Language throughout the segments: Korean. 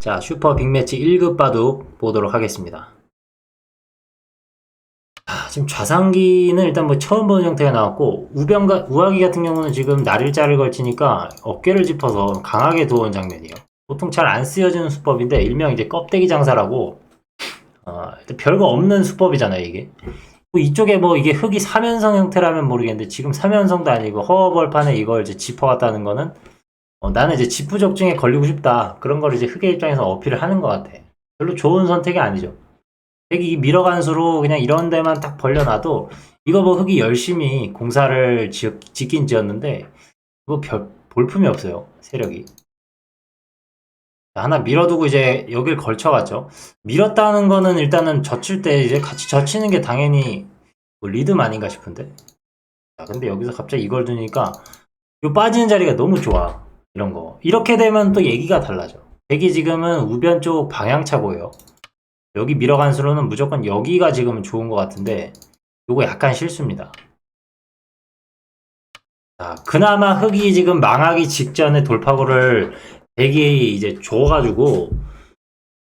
자, 슈퍼 빅매치 1급 바둑 보도록 하겠습니다. 아, 지금 좌상기는 일단 뭐 처음 보는 형태가 나왔고, 우병가, 우아기 같은 경우는 지금 날일자를 걸치니까 어깨를 짚어서 강하게 도운 장면이에요. 보통 잘 안 쓰여지는 수법인데, 일명 이제 껍데기 장사라고, 어, 별거 없는 수법이잖아요, 이게. 뭐 이쪽에 뭐 이게 흙이 3연성 형태라면 모르겠는데, 지금 3연성도 아니고 허벌판에 이걸 이제 짚어왔다는 거는 어, 나는 이제 지푸적중에 걸리고 싶다. 그런 걸 이제 흑의 입장에서 어필을 하는 것 같아. 별로 좋은 선택이 아니죠. 흑이 밀어간 수로 그냥 이런 데만 딱 벌려놔도 이거 뭐 흑이 열심히 공사를 지었, 짓긴 지었는데 이거 별 볼품이 없어요. 세력이. 하나 밀어두고 이제 여길 걸쳐갔죠. 밀었다는 거는 일단은 젖힐 때 이제 같이 젖히는 게 당연히 뭐 리듬 아닌가 싶은데. 자, 근데 여기서 갑자기 이걸 두니까 요 빠지는 자리가 너무 좋아. 이런 거. 이렇게 되면 또 얘기가 달라져. 백이 지금은 우변 쪽 방향차고요. 여기 밀어간 수로는 무조건 여기가 지금 좋은 것 같은데, 요거 약간 실수입니다. 자, 그나마 흑이 지금 망하기 직전에 돌파구를 백이 이제 줘가지고,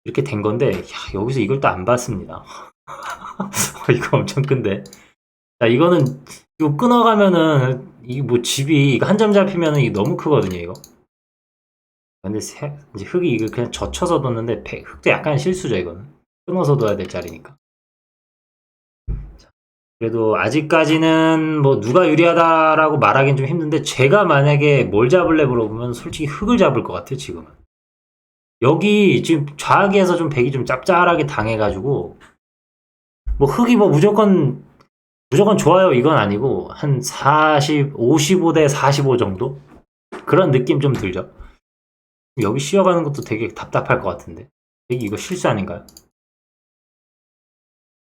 이렇게 된 건데, 야, 여기서 이걸 또 안 봤습니다. 이거 엄청 큰데. 자, 이거는, 이거 끊어가면은, 이게 뭐 집이, 이거 한점 잡히면은 이게 너무 크거든요, 이거. 근데 세- 이제 흙이 이거 그냥 젖혀서 뒀는데 배- 흙도 약간 실수죠 이거는. 끊어서 둬야 될 자리니까. 자, 그래도 아직까지는 뭐 누가 유리하다라고 말하기는 좀 힘든데 제가 만약에 뭘 잡을래 물어보면 솔직히 흙을 잡을 것 같아요 지금은. 여기 지금 좌악에서 좀 백이 좀 짭짤하게 당해가지고 뭐 흙이 뭐 무조건 무조건 좋아요 이건 아니고 한 40, 55대 45 정도? 그런 느낌 좀 들죠 여기 쉬어가는 것도 되게 답답할 것 같은데. 이거 실수 아닌가요?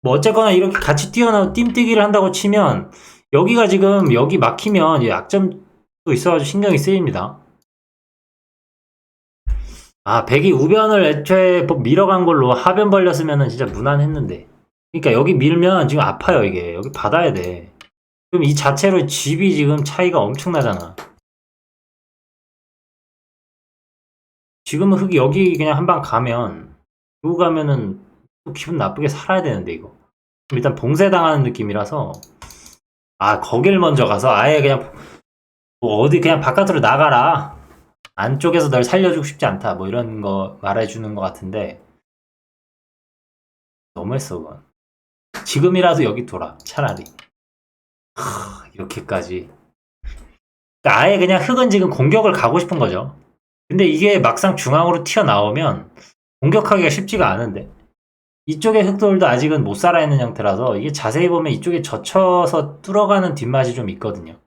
뭐 어쨌거나 이렇게 같이 뛰어나 뜀뛰기를 한다고 치면 여기가 지금 여기 막히면 이 약점도 있어가지고 신경이 쓰입니다. 아, 백이 우변을 애초에 뭐 밀어간 걸로 하변 벌렸으면은 진짜 무난했는데. 그러니까 여기 밀면 지금 아파요, 이게. 여기 받아야 돼. 그럼 이 자체로 집이 지금 차이가 엄청나잖아. 지금은 흙이 여기 그냥 한 방 가면 이거 가면은 또 기분 나쁘게 살아야 되는데 이거. 일단 봉쇄당하는 느낌이라서 아 거길 먼저 가서 아예 그냥 뭐 어디 그냥 바깥으로 나가라. 안쪽에서 널 살려주고 싶지 않다. 뭐 이런 거 말해주는 것 같은데. 너무했어 그건. 지금이라도 여기 돌아. 차라리. 하, 이렇게까지. 그러니까 아예 그냥 흙은 지금 공격을 가고 싶은 거죠 근데 이게 막상 중앙으로 튀어나오면 공격하기가 쉽지가 않은데 이쪽의 흑돌도 아직은 못 살아있는 형태라서 이게 자세히 보면 이쪽에 젖혀서 뚫어가는 뒷맛이 좀 있거든요.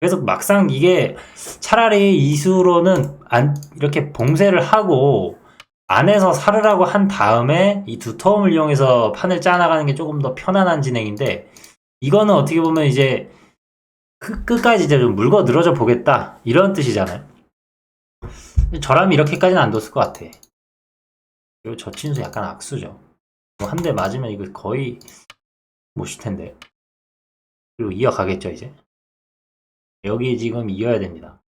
그래서 막상 이게 차라리 이수로는 안, 이렇게 봉쇄를 하고 안에서 살으라고 한 다음에 이 두터움을 이용해서 판을 짜나가는 게 조금 더 편안한 진행인데 이거는 어떻게 보면 이제 끝- 끝까지 이제 좀 물고 늘어져 보겠다 이런 뜻이잖아요. 저라면 이렇게까지는 안 뒀을 것 같아. 그리고 저 친수 약간 악수죠. 뭐한대 맞으면 이거 거의 못쉴 텐데. 그리고 이어가겠죠, 이제. 여기 지금 이어야 됩니다.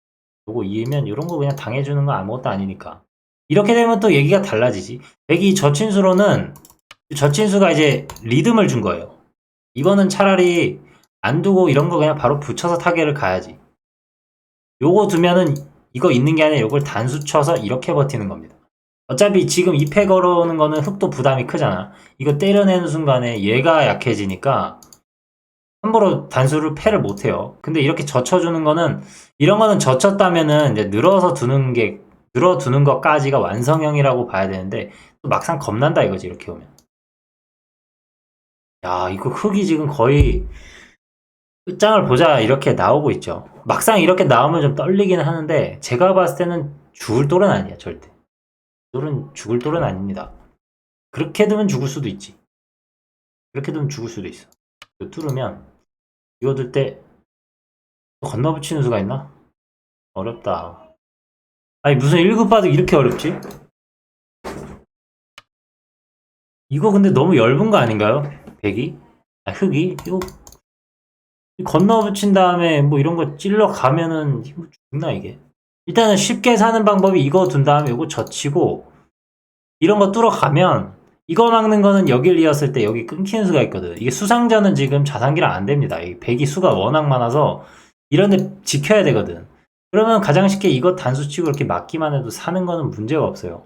요거 이으면 이런 거 그냥 당해주는 거 아무것도 아니니까. 이렇게 되면 또 얘기가 달라지지. 백이 저친수로는 저친수가 이제 리듬을 준 거예요. 이거는 차라리 안 두고 이런 거 그냥 바로 붙여서 타겟을 가야지. 요거 두면은 이거 있는 게 아니라 이걸 단수 쳐서 이렇게 버티는 겁니다. 어차피 지금 2패 걸어오는 거는 흑도 부담이 크잖아. 이거 때려내는 순간에 얘가 약해지니까 함부로 단수를 패를 못 해요. 근데 이렇게 젖혀주는 거는 이런 거는 젖혔다면은 이제 늘어서 두는 게 늘어 두는 것까지가 완성형이라고 봐야 되는데 또 막상 겁난다 이거지 이렇게 오면. 야 이거 흑이 지금 거의 끝장을 보자 이렇게 나오고 있죠. 막상 이렇게 나오면 좀 떨리긴 하는데 제가 봤을 때는 죽을 돌은 아니야 절대. 돌은 죽을 돌은 아닙니다. 그렇게 두면 죽을 수도 있지. 그렇게 두면 죽을 수도 있어. 이거 뚫으면 이거 들 때 건너붙이는 수가 있나? 어렵다. 아니 무슨 1급 바둑 이렇게 어렵지? 이거 근데 너무 얇은 거 아닌가요? 백이? 아, 흙이? 이거 건너 붙인 다음에 뭐 이런 거 찔러 가면은 이거 죽나 이게? 일단은 쉽게 사는 방법이 이거 둔 다음에 이거 젖히고 이런 거 뚫어 가면 이거 막는 거는 여길 이었을 때 여기 끊기는 수가 있거든. 이게 수상전은 지금 자산기랑 안 됩니다. 이 배기 수가 워낙 많아서 이런 데 지켜야 되거든. 그러면 가장 쉽게 이거 단수 치고 이렇게 막기만 해도 사는 거는 문제가 없어요.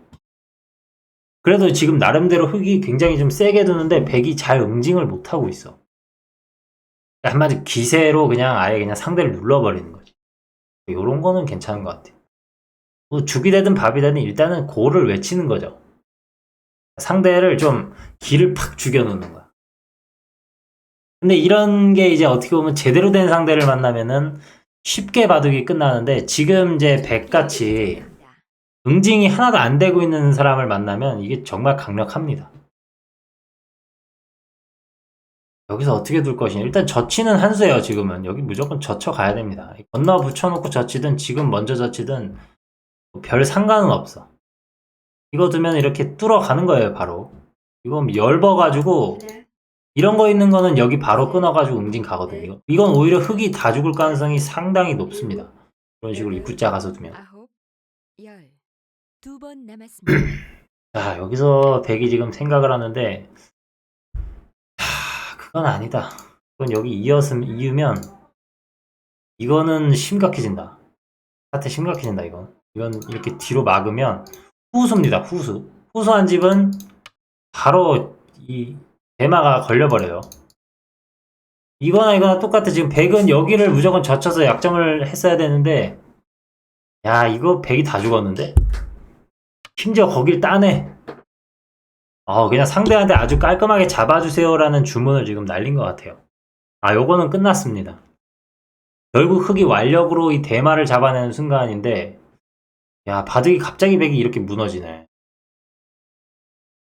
그래도 지금 나름대로 흙이 굉장히 좀 세게 두는데 백이 잘 응징을 못 하고 있어. 한마디 기세로 그냥 아예 그냥 상대를 눌러버리는 거지. 요런 거는 괜찮은 것 같아요. 뭐 죽이 되든 밥이 되든 일단은 고를 외치는 거죠. 상대를 좀 기를 팍 죽여놓는 거야. 근데 이런 게 이제 어떻게 보면 제대로 된 상대를 만나면은 쉽게 바둑이 끝나는데 지금 이제 백같이 응징이 하나도 안 되고 있는 사람을 만나면 이게 정말 강력합니다. 여기서 어떻게 둘 것이냐. 일단 젖히는 한 수예요, 지금은. 여기 무조건 젖혀 가야 됩니다. 건너 붙여놓고 젖히든 지금 먼저 젖히든 별 상관은 없어. 이거 두면 이렇게 뚫어가는 거예요, 바로. 이건 열버가지고 이런 거 있는 거는 여기 바로 끊어가지고 응징 가거든요. 이건 오히려 흙이 다 죽을 가능성이 상당히 높습니다. 이런 식으로 입구자 가서 두면. 자, 여기서 백이 지금 생각을 하는데, 하, 그건 아니다. 그건 여기 이었음, 이으면, 이거는 심각해진다. 사태 심각해진다, 이건. 이건 이렇게 뒤로 막으면, 후수입니다, 후수. 후수한 집은, 바로, 이, 대마가 걸려버려요. 이거나 이거나 똑같아. 지금 백은 여기를 무조건 젖혀서 약점을 했어야 되는데, 야, 이거 백이 다 죽었는데? 심지어 거길 따내. 어, 그냥 상대한테 아주 깔끔하게 잡아주세요라는 주문을 지금 날린 것 같아요. 아, 요거는 끝났습니다. 결국 흑이 완력으로 이 대마를 잡아내는 순간인데, 야, 바둑이 갑자기 백이 이렇게 무너지네.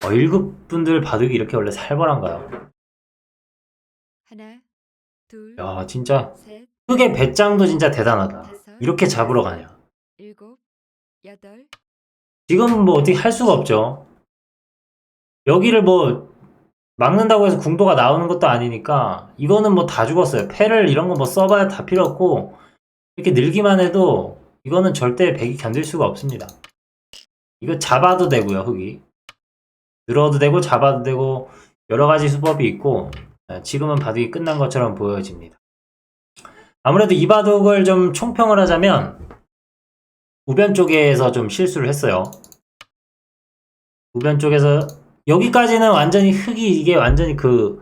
어, 1급 분들 바둑이 이렇게 원래 살벌한가요? 하나, 둘, 야, 진짜, 셋, 흑의 배짱도 진짜 대단하다. 다섯, 이렇게 잡으러 가냐. 일곱, 여덟, 지금 뭐 어떻게 할 수가 없죠. 여기를 뭐 막는다고 해서 궁도가 나오는 것도 아니니까 이거는 뭐 다 죽었어요. 패를 이런 거 뭐 써봐야 다 필요 없고 이렇게 늘기만 해도 이거는 절대 백이 견딜 수가 없습니다. 이거 잡아도 되고요, 흙이. 늘어도 되고 잡아도 되고 여러 가지 수법이 있고 예, 지금은 바둑이 끝난 것처럼 보여집니다. 아무래도 이 바둑을 좀 총평을 하자면 우변 쪽에서 좀 실수를 했어요. 우변 쪽에서 여기까지는 완전히 흙이 이게 완전히 그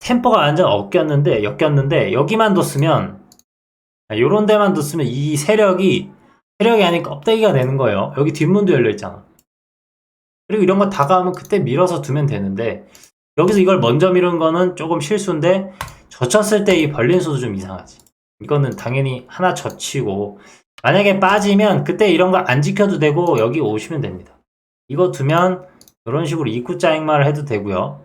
템포가 완전 엇겼는데 엮였는데 여기만 뒀으면 아, 요런 데만 뒀으면 이 세력이 세력이 아닌 껍데기가 되는 거예요. 여기 뒷문도 열려 있잖아. 그리고 이런 거 다가오면 그때 밀어서 두면 되는데 여기서 이걸 먼저 미룬 거는 조금 실수인데 젖혔을 때 이 벌린 수도 좀 이상하지. 이거는 당연히 하나 젖히고 만약에 빠지면 그때 이런 거 안 지켜도 되고 여기 오시면 됩니다. 이거 두면 이런 식으로 입구자 행마를 해도 되고요.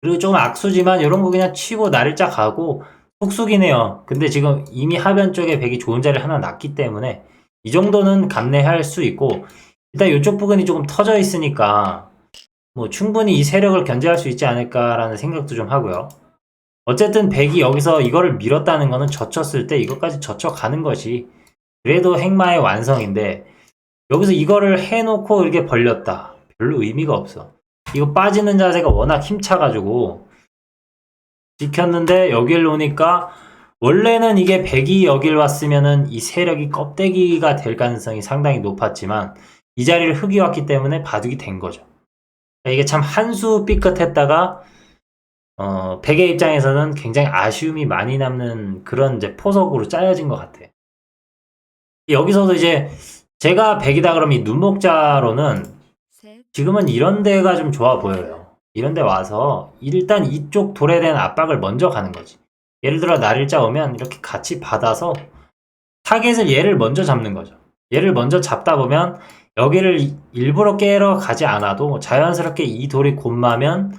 그리고 조금 악수지만 이런 거 그냥 치고 날짜 가고 속속이네요. 근데 지금 이미 하변 쪽에 백이 좋은 자리를 하나 놨기 때문에 이 정도는 감내할 수 있고 일단 이쪽 부분이 조금 터져 있으니까 뭐 충분히 이 세력을 견제할 수 있지 않을까라는 생각도 좀 하고요. 어쨌든 백이 여기서 이거를 밀었다는 거는 젖혔을 때 이것까지 젖혀가는 것이 그래도 행마의 완성인데 여기서 이거를 해놓고 이렇게 벌렸다. 별로 의미가 없어. 이거 빠지는 자세가 워낙 힘차가지고 지켰는데 여길 오니까 원래는 이게 백이 여길 왔으면은 이 세력이 껍데기가 될 가능성이 상당히 높았지만 이 자리를 흙이 왔기 때문에 바둑이 된 거죠. 그러니까 이게 참 한 수 삐끗했다가 어, 백의 입장에서는 굉장히 아쉬움이 많이 남는 그런 이제 포석으로 짜여진 것 같아요. 여기서도 이제 제가 백이다 그러면 이 눈목자로는 셋, 지금은 이런 데가 좀 좋아 보여요. 이런 데 와서 일단 이쪽 돌에 대한 압박을 먼저 가는 거지. 예를 들어 날일자 오면 이렇게 같이 받아서 타겟을 얘를 먼저 잡는 거죠. 얘를 먼저 잡다 보면 여기를 이- 일부러 깨러 가지 않아도 자연스럽게 이 돌이 곧마면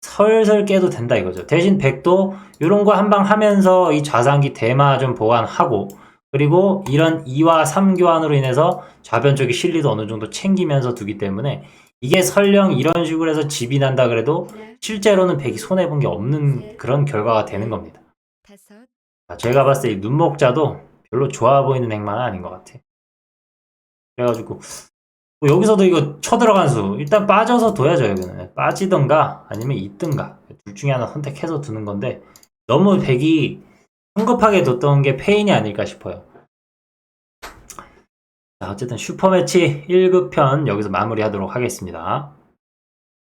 설설 깨도 된다 이거죠. 대신 백도 이런 거 한 방 하면서 이 좌상기 대마 좀 보완하고 그리고 이런 2와 3 교환으로 인해서 좌변 쪽의 실리도 어느 정도 챙기면서 두기 때문에 이게 설령 이런 식으로 해서 집이 난다 그래도 하나, 실제로는 백이 손해본 게 없는 그런 결과가 되는 겁니다. 자, 제가 봤을 때 이 눈목자도 별로 좋아 보이는 행만은 아닌 것 같아. 그래가지고 뭐 여기서도 이거 쳐들어간 수 일단 빠져서 둬야죠 여기는 빠지던가 아니면 있든가 둘 중에 하나 선택해서 두는 건데 너무 백이 성급하게 뒀던 게 페인이 아닐까 싶어요. 자, 어쨌든 슈퍼매치 1급 편 여기서 마무리하도록 하겠습니다.